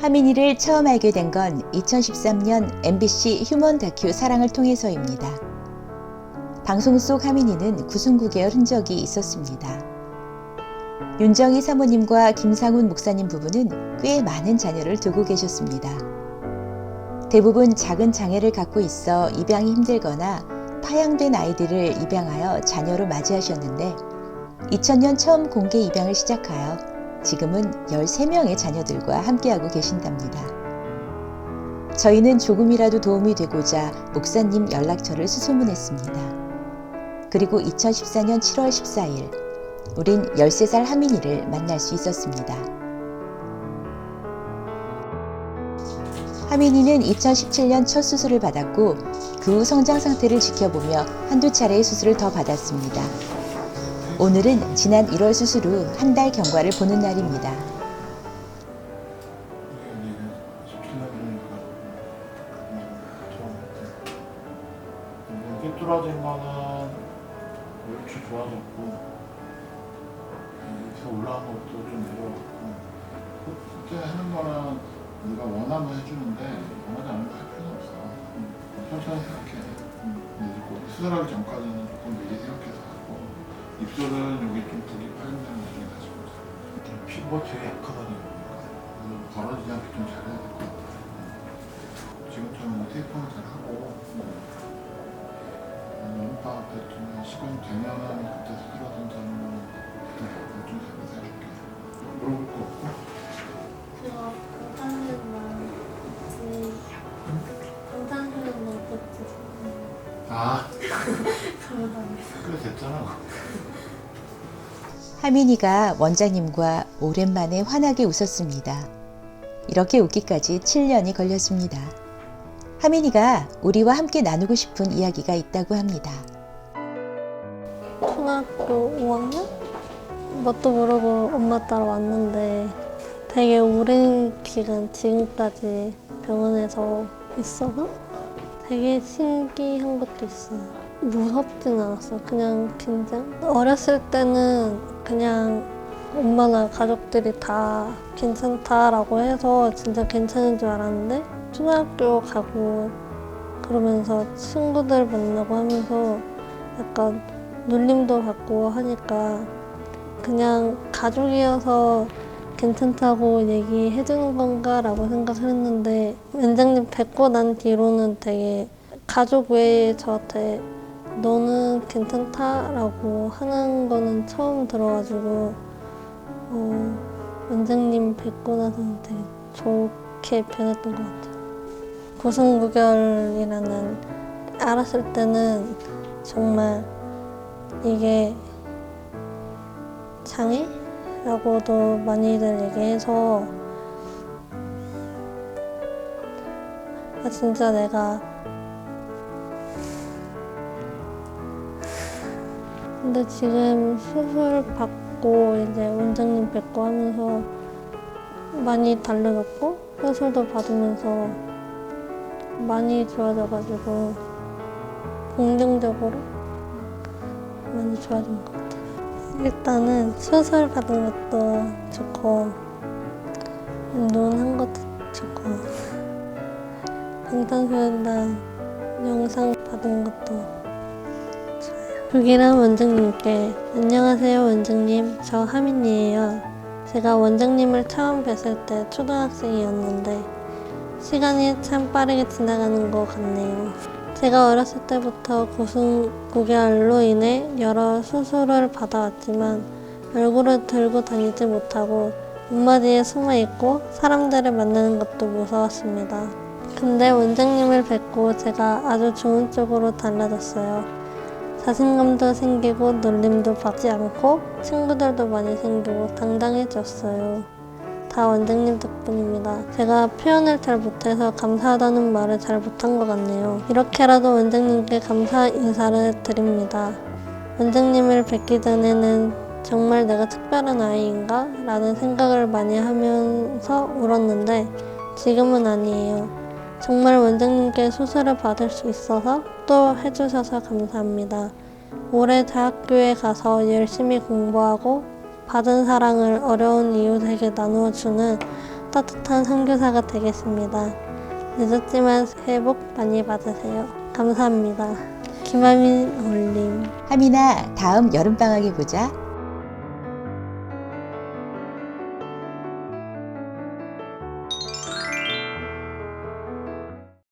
하민이를 처음 알게 된 건 2013년 MBC 휴먼 다큐 사랑을 통해서입니다. 방송 속 하민이는 계열 흔적이 있었습니다. 윤정희 사모님과 김상훈 목사님 부부는 꽤 많은 자녀를 두고 계셨습니다. 대부분 작은 장애를 갖고 있어 입양이 힘들거나 파양된 아이들을 입양하여 자녀로 맞이하셨는데 2000년 처음 공개 입양을 시작하여 지금은 13명의 자녀들과 함께하고 계신답니다. 저희는 조금이라도 도움이 되고자 목사님 연락처를 수소문했습니다. 그리고 2014년 7월 14일, 우린 13살 하민이를 만날 수 있었습니다. 하민이는 2017년 첫 수술을 받았고 그 후 성장 상태를 지켜보며 한두 차례의 수술을 더 받았습니다. 오늘은 지난 1월 수술 후 한 달 경과를 보는 날입니다. 삐뚤어진 거는 옳지 좋아졌고 여기서 올라온 것도 좀 내려왔고 그때 하는 거는 네가 원하면 해주는데 원하지 않으면 할 필요는 없어 음, 천천히 생각해 수술하기 전까지는 조금 미리 생각해서 입술은 여기 좀 파인다는 느낌이 가지고 있어 피부가 되게 약하다니 그래서 벌어지지 않게 좀 잘해야 될 것 같아 지금처럼 테이프는 잘 하고 연파 때쯤에 시간 되면은 그때 수술하든지 그때 좀 살펴서 해줄게 물어볼 거 없고 하민이가 원장님과 오랜만에 환하게 웃었습니다. 이렇게 웃기까지 7년이 걸렸습니다. 하민이가 우리와 함께 나누고 싶은 이야기가 있다고 합니다. 초등학교 5학년? 뭣도 모르고 엄마 따라 왔는데 되게 오랜 기간 지금까지 병원에서 있어서 되게 신기한 것도 있어요. 무섭진 않았어. 그냥 긴장? 어렸을 때는 그냥 엄마나 가족들이 다 괜찮다라고 해서 진짜 괜찮은 줄 알았는데 초등학교 가고 그러면서 친구들 만나고 하면서 약간 놀림도 받고 하니까 그냥 가족이어서 괜찮다고 얘기해 주는 건가라고 생각을 했는데 원장님 뵙고 난 뒤로는 되게 가족 외에 저한테 너는 괜찮다라고 하는 거는 처음 들어가지고 어, 원장님 뵙고 나서는 되게 좋게 변했던 것 같아요. 고성무결이라는 알았을 때는 정말 이게 장애라고도 많이들 얘기해서 아 진짜 내가 근데 지금 수술 받고 이제 원장님 뵙고 하면서 많이 달라졌고 수술도 받으면서 많이 좋아져가지고 긍정적으로 많이 좋아진 것 같아요. 일단은 수술 받은 것도 좋고 운동한 것도 좋고 방탄소년단 영상 받은 것도 불기란 원장님께 안녕하세요 원장님 저 하민이에요. 제가 원장님을 처음 뵀을 때 초등학생이었는데 시간이 참 빠르게 지나가는 것 같네요. 제가 어렸을 때부터 고승고결로 인해 여러 수술을 받아왔지만 얼굴을 들고 다니지 못하고 문마디에 숨어 있고 사람들을 만나는 것도 무서웠습니다. 근데 원장님을 뵙고 제가 아주 좋은 쪽으로 달라졌어요. 자신감도 생기고 놀림도 받지 않고 친구들도 많이 생기고 당당해졌어요. 다 원장님 덕분입니다. 제가 표현을 잘 못해서 감사하다는 말을 잘 못한 것 같네요. 이렇게라도 원장님께 감사 인사를 드립니다. 원장님을 뵙기 전에는 정말 내가 특별한 아이인가? 라는 생각을 많이 하면서 울었는데 지금은 아니에요. 정말 원장님께 수술을 받을 수 있어서 또 해주셔서 감사합니다. 올해 대학교에 가서 열심히 공부하고 받은 사랑을 어려운 이웃에게 나누어 주는 따뜻한 선교사가 되겠습니다. 늦었지만 새해 복 많이 받으세요. 감사합니다. 김하민 올림. 하민아, 다음 여름방학에 보자.